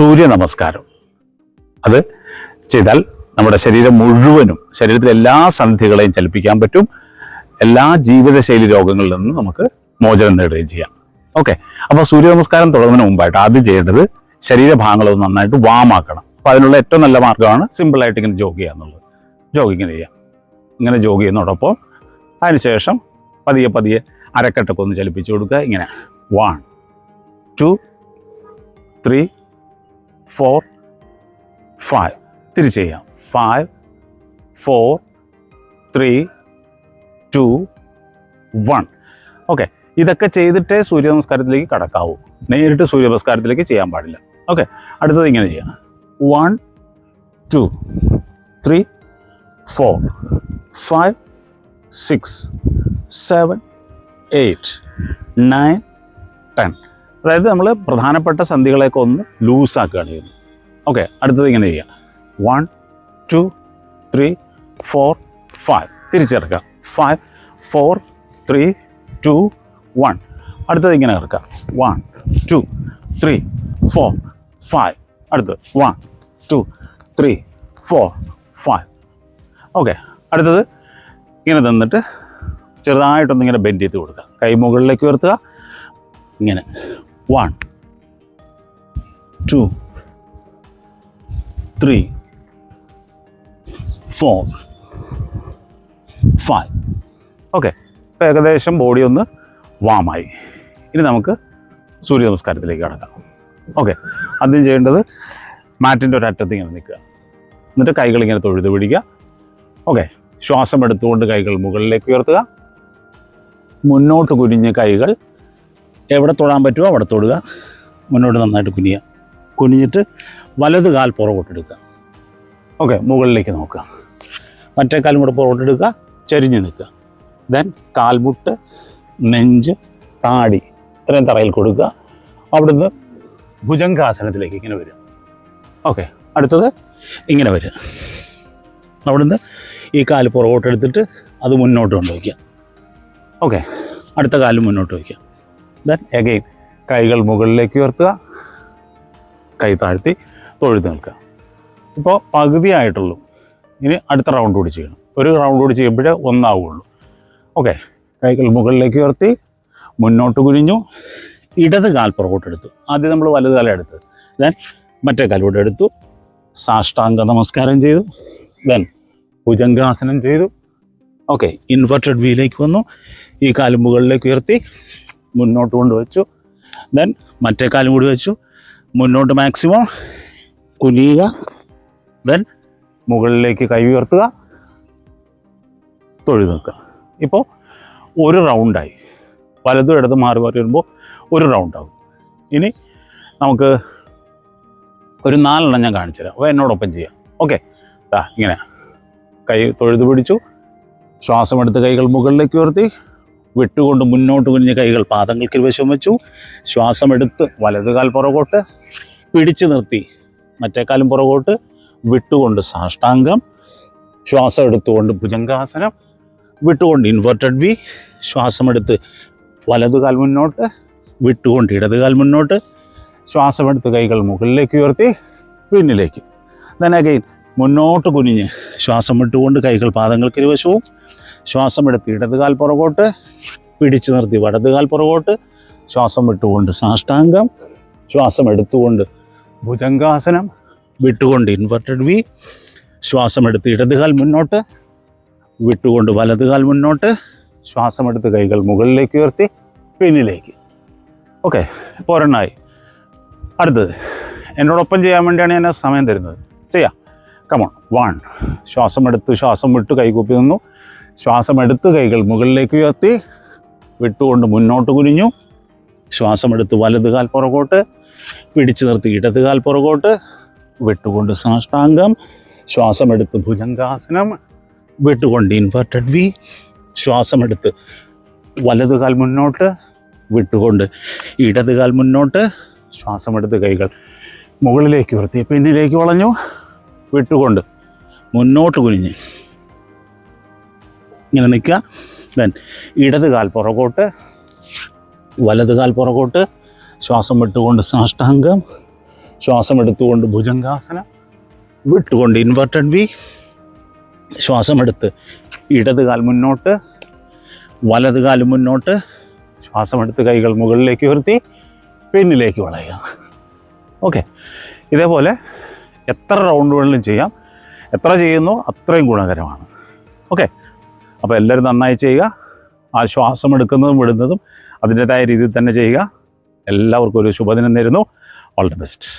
സൂര്യ നമസ്കാരം. അത് ചെയ്താൽ നമ്മുടെ ശരീരം മുഴുവനും ശരീരത്തിലെ എല്ലാ സന്ധികളെയും ചലിപ്പിക്കാൻ പറ്റും. എല്ലാ ജീവിതശൈലി രോഗങ്ങളിൽ നിന്നും നമുക്ക് മോചനം നേടുകയും ചെയ്യാം. ഓക്കെ. അപ്പോൾ സൂര്യ നമസ്കാരം തുടങ്ങുന്നതിന് മുമ്പായിട്ട് ആദ്യം ചെയ്യേണ്ടത് ശരീരഭാഗങ്ങളൊന്ന് നന്നായിട്ട് വാമാക്കണം അപ്പോൾ അതിനുള്ള ഏറ്റവും നല്ല മാർഗമാണ് സിമ്പിളായിട്ട് ഇങ്ങനെ ജോഗ് ചെയ്യുക എന്നുള്ളത്. ജോഗ് ഇങ്ങനെ ചെയ്യാം. ഇങ്ങനെ ജോഗ് ചെയ്യുന്നതോടൊപ്പം അതിനുശേഷം പതിയെ പതിയെ അരക്കെട്ടൊക്കെ ഒന്ന് ചലിപ്പിച്ചു കൊടുക്കുക. ഇങ്ങനെ. One two three four five തിരിച്ച് ചെയ്യാം. Five four three two one okay ഇതൊക്കെ ചെയ്തിട്ടേ സൂര്യ നമസ്കാരത്തിലേക്ക് കടക്കാവൂ. നേരിട്ട് സൂര്യ നമസ്കാരത്തിലേക്ക് ചെയ്യാൻ പാടില്ല. ഓക്കെ അടുത്തത് ഇങ്ങനെ ചെയ്യാം. One two three four five six seven eight nine ten അതായത് നമ്മൾ പ്രധാനപ്പെട്ട സന്ധികളെയൊക്കെ ഒന്ന് ലൂസാക്കുകയാണ് ചെയ്യുന്നത്. ഓക്കെ അടുത്തത് ഇങ്ങനെ ചെയ്യുക one two three four five തിരിച്ചിറക്കുക five four three two one അടുത്തത് ഇങ്ങനെ ഇറക്കുക. One two three four five അടുത്തത്. One two three four five okay അടുത്തത് ഇങ്ങനെ തന്നിട്ട് ചെറുതായിട്ടൊന്നിങ്ങനെ ബെൻഡ് ചെയ്ത് കൊടുക്കുക. കൈ മുകളിലേക്ക് ഉയർത്തുക. ഇങ്ങനെ. One two three four five okay ഇപ്പോൾ ഏകദേശം ബോഡി ഒന്ന് വാമായി ഇനി നമുക്ക് സൂര്യ നമസ്കാരത്തിലേക്ക് കടക്കാം. ഓക്കെ ആദ്യം ചെയ്യേണ്ടത് മാറ്റിന്റെ ഒരറ്റത്ത് ഇങ്ങനെ നിൽക്കുക. എന്നിട്ട് കൈകൾ ഇങ്ങനെ തൊഴുത് പിടിക്കുക. ഓക്കെ ശ്വാസം എടുത്തുകൊണ്ട് കൈകൾ മുകളിലേക്ക് ഉയർത്തുക. മുന്നോട്ട് കുനിഞ്ഞ് കൈകൾ എവിടെ തൊടാൻ പറ്റുമോ അവിടെ തൊടുക. മുന്നോട്ട് നന്നായിട്ട് കുനിയുക കുനിഞ്ഞിട്ട് വലത് കാൽ പുറകോട്ടെടുക്കുക. ഓക്കെ മുകളിലേക്ക് നോക്കുക. മറ്റേ കാലും കൂടെ പുറകോട്ടെടുക്കുക ചെരിഞ്ഞ് നിൽക്കുക. ദെൻ കാൽമുട്ട് നെഞ്ച് താടി ഇത്രയും തറയിൽ കൊടുക്കുക. അവിടുന്ന് ഭുജങ്കാസനത്തിലേക്ക് ഇങ്ങനെ വരും ഓക്കെ അടുത്തത് ഇങ്ങനെ വരും അവിടുന്ന് ഈ കാൽ പുറകോട്ടെടുത്തിട്ട് അത് മുന്നോട്ട് കൊണ്ടുവയ്ക്കുക. ഓക്കെ അടുത്ത കാലും മുന്നോട്ട് വയ്ക്കുക. ദെൻ എഗെയിൻ കൈകൾ മുകളിലേക്ക് ഉയർത്തുക. കൈ താഴ്ത്തി തൊഴുതി നിൽക്കുക. ഇപ്പോൾ പകുതിയായിട്ടുള്ളൂ ഇനി അടുത്ത റൗണ്ട് കൂടി ചെയ്യണം. ഒരു റൗണ്ട് കൂടി ചെയ്യുമ്പോഴേ ഒന്നാവുള്ളൂ. ഓക്കെ കൈകൾ മുകളിലേക്ക് ഉയർത്തി മുന്നോട്ട് കുനിഞ്ഞു ഇടത് കാൽ പുറകോട്ടെടുത്തു ആദ്യം നമ്മൾ വലത് കാലം എടുത്ത്. ദെൻ മറ്റേ കാലൂടെ എടുത്തു. സാഷ്ടാംഗ നമസ്കാരം ചെയ്തു. ദെൻ ഭുജംഗാസനം ചെയ്തു. ഓക്കെ ഇൻവെർട്ടഡ് വീലേക്ക് വന്നു. ഈ കാലും മുകളിലേക്ക് ഉയർത്തി. മുന്നോട്ട് കൊണ്ട് വെച്ചു ദെൻ മറ്റേ കാലും കൂടി വെച്ചു. മുന്നോട്ട് മാക്സിമം കുനിയുക. ദെൻ മുകളിലേക്ക് കൈ ഉയർത്തുക. തൊഴി നിൽക്കുക ഇപ്പോൾ ഒരു റൗണ്ടായി വലതും ഇടതും മാറി മാറി വരുമ്പോൾ ഒരു റൗണ്ടാകും ഇനി നമുക്ക് ഒരു നാലെണ്ണം ഞാൻ കാണിച്ചു തരാം. അപ്പോൾ എന്നോടൊപ്പം ചെയ്യാം. ഓക്കെ ഇങ്ങനെ. കൈ തൊഴുത് പിടിച്ചു. ശ്വാസമെടുത്ത് കൈകൾ മുകളിലേക്ക് ഉയർത്തി. വിട്ടുകൊണ്ട് മുന്നോട്ട് കുഞ്ഞ് കൈകൾ പാദങ്ങൾക്ക് വശം വെച്ചു. ശ്വാസമെടുത്ത് വലതുകാൽ പുറകോട്ട് പിടിച്ചു നിർത്തി. മറ്റേ കാലം പുറകോട്ട് വിട്ടുകൊണ്ട് സാഷ്ടാംഗം. ശ്വാസം എടുത്തുകൊണ്ട് ഭുജംഗാസനം. വിട്ടുകൊണ്ട് ഇൻവെർട്ടഡ് വി ശ്വാസമെടുത്ത് വലതുകാൽ മുന്നോട്ട് വിട്ടുകൊണ്ട് ഇടതുകാൽ മുന്നോട്ട്. ശ്വാസമെടുത്ത് കൈകൾ മുകളിലേക്ക് ഉയർത്തി പിന്നിലേക്ക്. ദൻ അഗൈൻ മുന്നോട്ട് കുനിഞ്ഞ് ശ്വാസം വിട്ടുകൊണ്ട് കൈകൾ പാദങ്ങൾക്ക് ഇരുവശവും ശ്വാസം എടുത്ത് ഇടതുകാൽ പുറകോട്ട് പിടിച്ചു നിർത്തി വലതുകാൽ പുറകോട്ട് ശ്വാസം വിട്ടുകൊണ്ട് സാഷ്ടാംഗം. ശ്വാസം എടുത്തുകൊണ്ട് ഭുജംഗാസനം വിട്ടുകൊണ്ട് ഇൻവെർട്ടഡ് വി ശ്വാസം എടുത്ത് ഇടതുകാൽ മുന്നോട്ട് വിട്ടുകൊണ്ട് വലതുകാൽ മുന്നോട്ട് ശ്വാസം എടുത്ത് കൈകൾ മുകളിലേക്ക് ഉയർത്തി പിന്നിലേക്ക്. ഓക്കെ ഇപ്പോൾ ഒരെണ്ണമായി അടുത്തത്. എന്നോടൊപ്പം ചെയ്യാൻ വേണ്ടിയാണ് ഞാൻ സമയം തരുന്നത്. ചെയ്യാം. കമോൺ വൺ ശ്വാസം എടുത്ത് ശ്വാസം വിട്ട് കൈകൂപ്പി നിന്നു. ശ്വാസം എടുത്ത് കൈകൾ മുകളിലേക്ക് ഉയർത്തി. വിട്ടുകൊണ്ട് മുന്നോട്ട് കുനിഞ്ഞു. ശ്വാസം എടുത്ത് വലതുകാൽ പുറകോട്ട്. പിടിച്ചു നിർത്തി ഇടത് കാൽ പുറകോട്ട്. വിട്ടുകൊണ്ട് സാഷ്ടാംഗം. ശ്വാസമെടുത്ത് ഭുജംഗാസനം. വിട്ടുകൊണ്ട് ഇൻവെർട്ടഡ് വി ശ്വാസമെടുത്ത് വലതുകാൽ മുന്നോട്ട്. വിട്ടുകൊണ്ട് ഇടത് കാൽ മുന്നോട്ട്. ശ്വാസമെടുത്ത് കൈകൾ മുകളിലേക്ക് ഉയർത്തി. പിന്നിലേക്ക് വളഞ്ഞു. വിട്ടുകൊണ്ട് മുന്നോട്ട് കുനിഞ്ഞ്. ഇങ്ങനെ നിൽക്കുക. ദെൻ ഇടത് കാൽ പുറകോട്ട് വലത് കാൽ പുറകോട്ട് ശ്വാസം വിട്ടുകൊണ്ട് സാഷ്ടാംഗം ശ്വാസം എടുത്തുകൊണ്ട് ഭുജംഗാസനം വിട്ടുകൊണ്ട് ഇൻവെർട്ടഡ് വി ശ്വാസമെടുത്ത് ഇടത് കാൽ മുന്നോട്ട് വലത് കാൽ മുന്നോട്ട് ശ്വാസമെടുത്ത് കൈകൾ മുകളിലേക്ക് ഉയർത്തി പിന്നിലേക്ക് വളയുക. ഓക്കെ ഇതേപോലെ എത്ര റൗണ്ട് വേണമെങ്കിലും ചെയ്യാം. എത്ര ചെയ്യുന്നോ അത്രയും ഗുണകരമാണ്. ഓക്കെ അപ്പോൾ എല്ലാവരും നന്നായി ചെയ്യുക. ആ ശ്വാസം എടുക്കുന്നതും വിടുന്നതും അതിന്റെതായ രീതിയിൽ തന്നെ ചെയ്യുക. എല്ലാവർക്കും ഒരു ശുഭദിനം നേരുന്നു. All the best